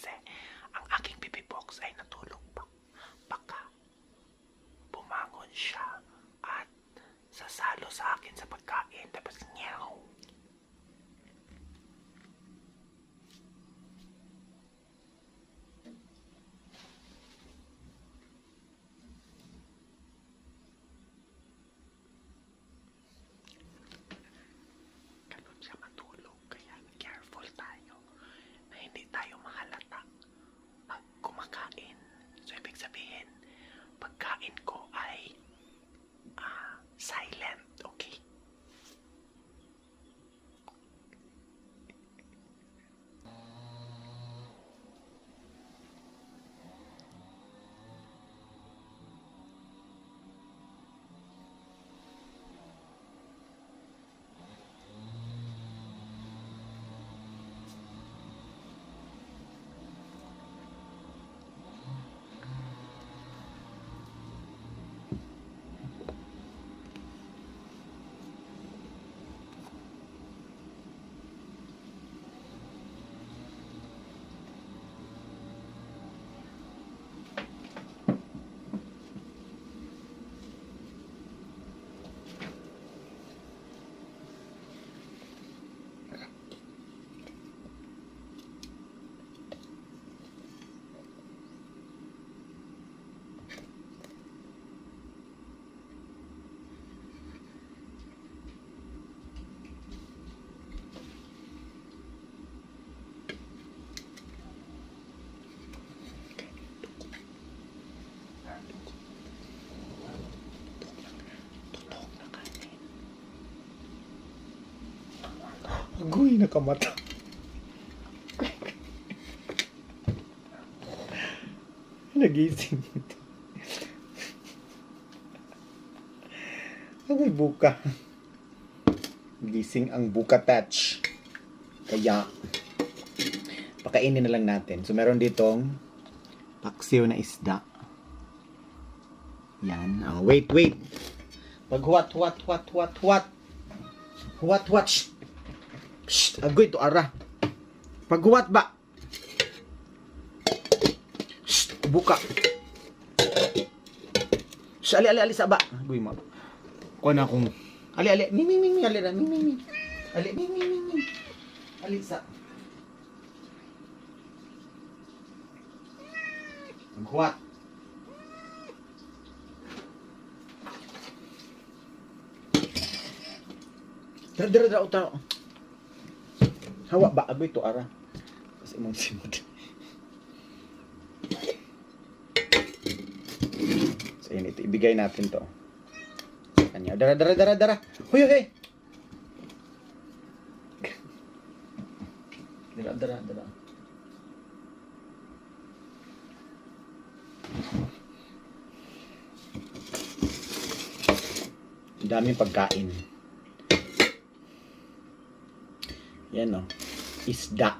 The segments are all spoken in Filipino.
kasi ang aking BB box ay natulog pa. Baka bumangon siya at sasalo sa akin Nakamata. Nagising. Agoy, buka. Gising ang buka touch. Kaya, pakainin na lang natin. So, meron ditong paksiw na isda. Yan. Oh, wait, wait. Pag huwat, huwat, huwat, huwat, huwat. Huwat, huwat. Shh. Agoy, to ara. Pag huwat ba? Shh. Buka. Shh. Ali, ali, ali, sa ba? Agoy, ma. Kuha na akong... Ali, ali. Ming, ming, ming, ming. Ali, ali, ming, ming, ming. Ali, ming, ming, ming, ming. Ali, sa... Maghuwat. Dara, dara, dara, utang. Hawa ba? Agoy to ara. Kasi imong simod. So yun, ito. Ibigay natin to. Kanya. Dara, dara, dara, dara. Huy, huy. Dara, dara, dara. Daming pagkain. Yan o. Isda.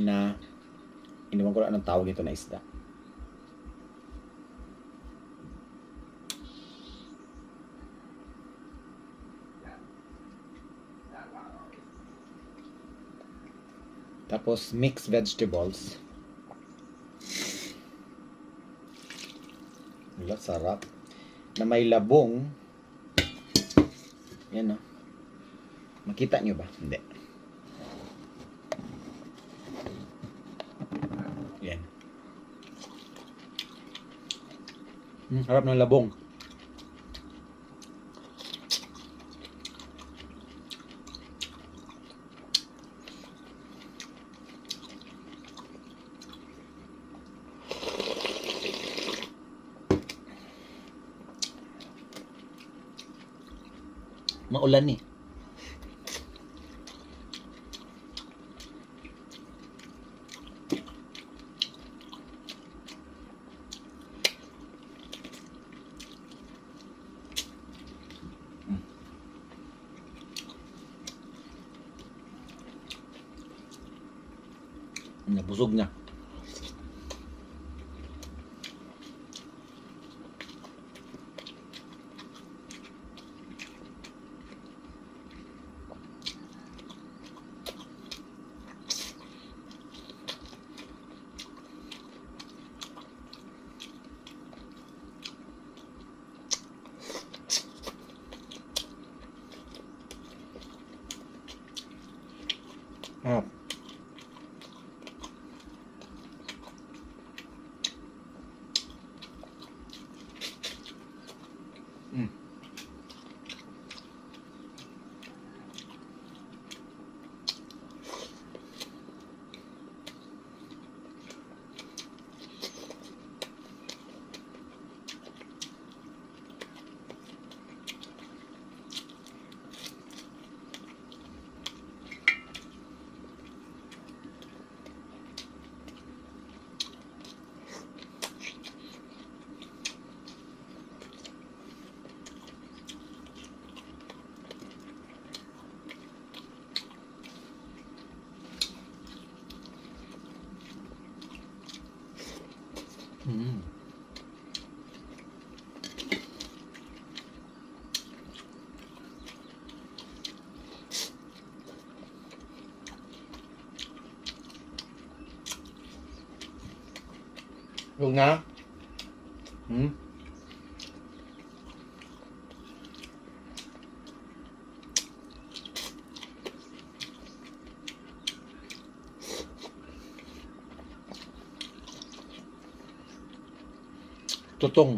Na, iniwan ko anong tawag ito na isda. Tapos, mixed vegetables. Wala, sarap. Na may labong. Yan o. Makita nyo ba? Hindi. Yan. Hmm, harap ng labong. Maulan eh. Nabusog na. ลูกนะอืมตัวตรง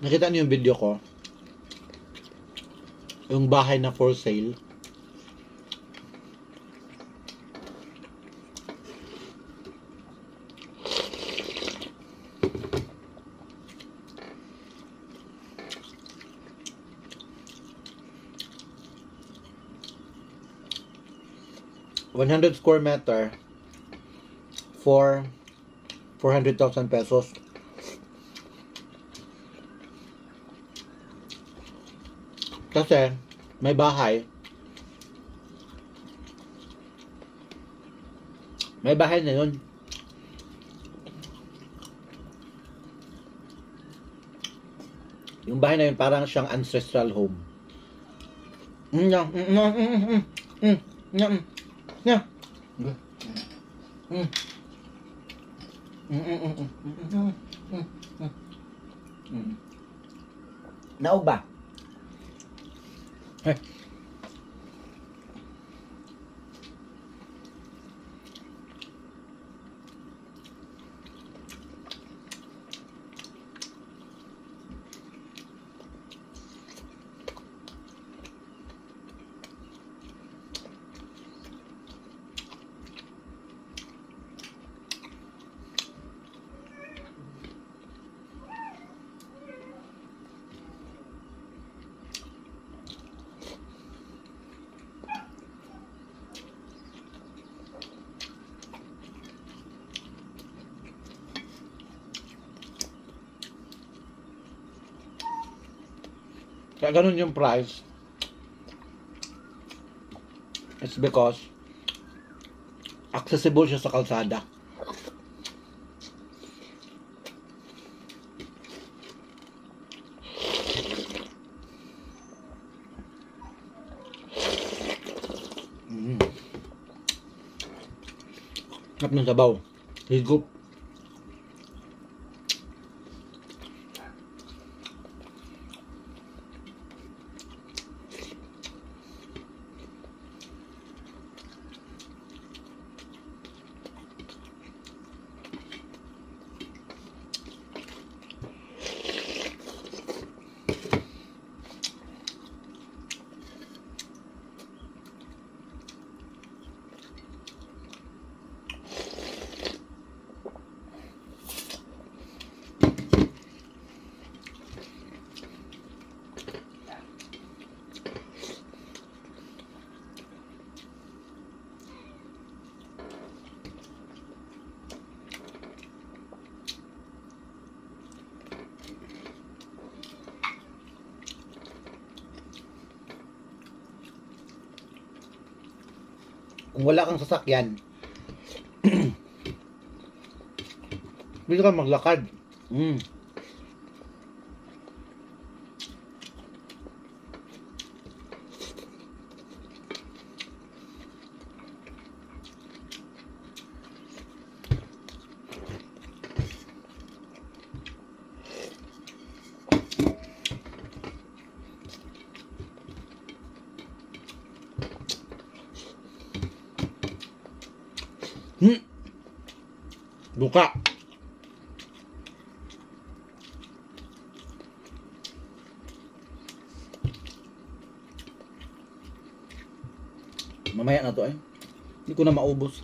Nakita niyo yung video ko? Yung bahay na for sale. One hundred square meter for 400,000 pesos. Kasi may bahay. May bahay na yun. Yung bahay na yun parang siyang ancestral home. Mm, Hey. Kaya ganun yung price. It's because accessible siya sa kalsada. Mm. Sarap ng sabaw. Higup. Kung wala kang sasakyan, pwede ka maglakad. Mm. Hmm. Buka. Mamaya na to eh. Hindi ko na maubos.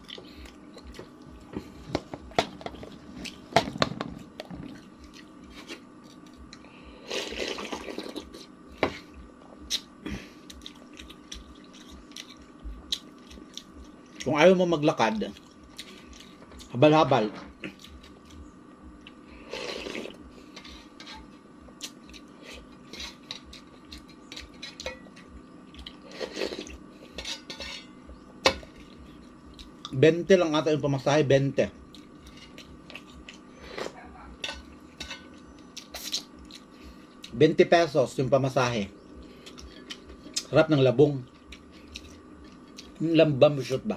Kung ayaw mo maglakad, habal-habal. Bente lang ata yung pamasahe, 20. Bente pesos yung pamasahe. Harap ng labong. Lambam shoot ba?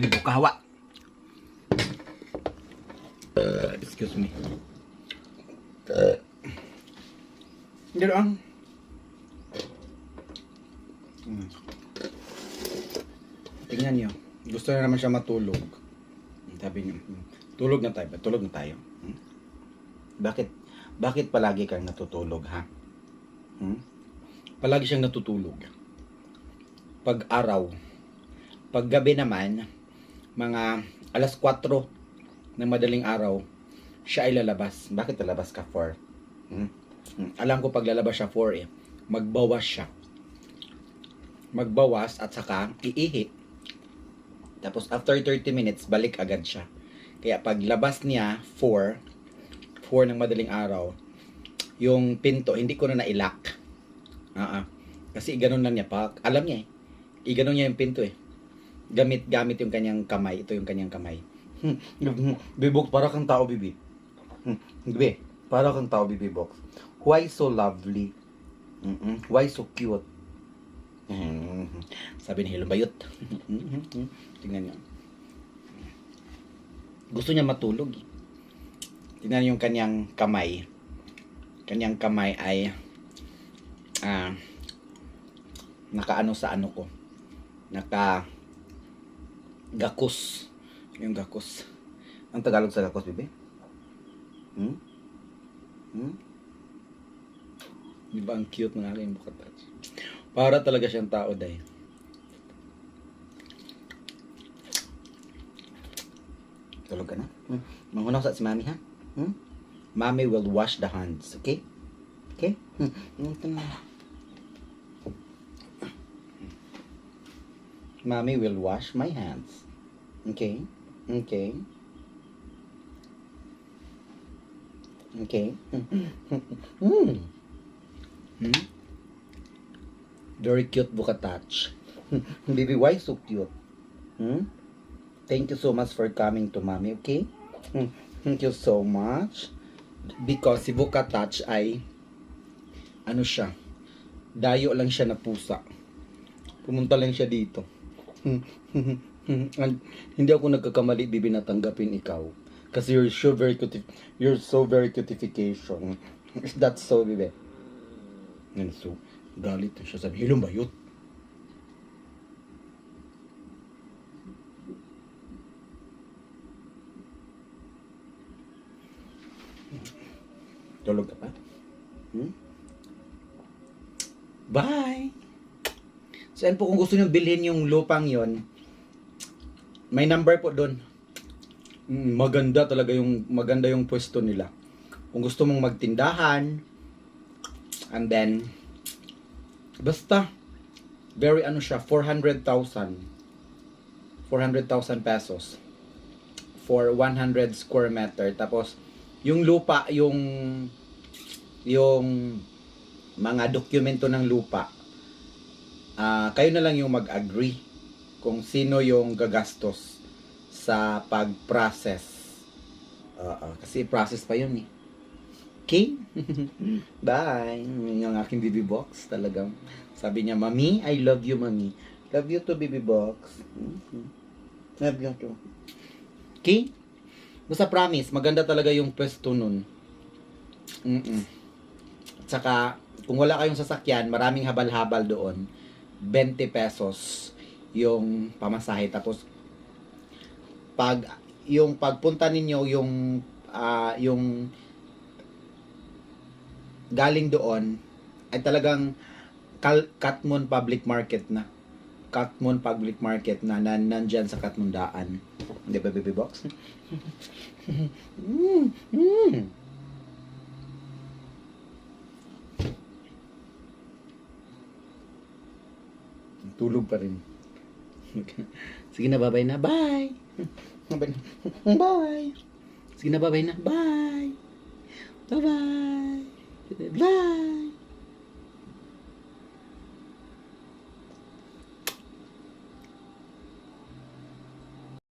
May bukawa. Uh, excuse me. Get on. Hmm. Tingnan nyo. Gusto na naman siya matulog. Sabi niyo, tulog na tayo. Tulog na tayo. Hmm? Bakit? Bakit palagi kang natutulog, ha? Hmm? Palagi siyang natutulog. Pag araw. Pag gabi naman, mga alas 4 ng madaling araw, siya ay lalabas. Bakit lalabas ka for? Hmm? Hmm. Alam ko pag lalabas siya for eh, magbawas siya. Magbawas at saka iihi. Tapos after 30 minutes, balik agad siya. Kaya pag labas niya 4, 4 ng madaling araw, yung pinto, hindi ko na nailock. Ah, ah. Kasi ganun lang niya pa. Alam niya eh. Iganon niya yung pinto eh. Gamit gamit yung kanyang kamay. Ito yung kanyang kamay. Hmm. Bibok, para kang tao, bibi. Hmm. Bibi, para kang tao, bibi box. Why so lovely? Mm-mm. Why so cute? Mhm. Sabi ni Hilong Bayot. Tingnan niyo. Gusto niya matulog. Tingnan niyo yung kanyang kamay. Kanyang kamay ay ah nakaano sa ano ko. Naka gakus. Yung gakus. Ang Tagalog sa gakus, bibi? Hmm? Hmm? Di ba ang cute ng aking bukatach? Para talaga siyang tao, day. Tulog ka na? Hmm? Mangunaw sa si mami, ha? Hmm? Mami will wash the hands, okay? Okay? Hmm. Ito na. Mommy will wash my hands. Okay? Okay? Okay? Hmm. Hmm? Very cute buka touch. Baby, why so cute? Hmm? Thank you so much for coming to mommy, okay? Hmm. Thank you so much. Because si Buka Touch ay ano siya, dayo lang siya na pusa. Pumunta lang siya dito. And hindi ako nagkakamali, bibi natanggapin ikaw. Kasi you're so very cuti- you're so very cutification. That's so, bibi. Yan, so, galit siya. Sabi, hilong bayot. Tulog ka pa? Hmm? Bye! So, yan po, kung gusto nyo bilhin yung lupang yon may number po doon. Mm, maganda talaga yung maganda yung pwesto nila. Kung gusto mong magtindahan, and then, basta, very ano siya, 400,000. 400,000 pesos for 100 square meter. Tapos, yung lupa, yung yung mga dokumento ng lupa, ah kayo na lang yung mag-agree kung sino yung gagastos sa pag-process. Oo, kasi process pa yun eh. Okay? Bye! Yun yung aking baby box. Talagang sabi niya, Mami, I love you, Mami. Love you to baby box. Mhm. Love you too. Okay? Basta promise, maganda talaga yung pwesto nun. Mm-mm. At saka, kung wala kayong sasakyan, maraming habal-habal doon. 20 pesos yung pamasahe. Tapos, pag, yung pagpunta ninyo, yung, ah, yung galing doon, ay talagang Katmon Public Market na. Katmon Public Market na, nan nandyan sa Katmundaan. Hindi ba, baby box? mm, mm. Tulog pa rin. Sige na, babay na. Bye! Babay na. Bye! Sige na, babay na. Bye! Bye-bye! Bye!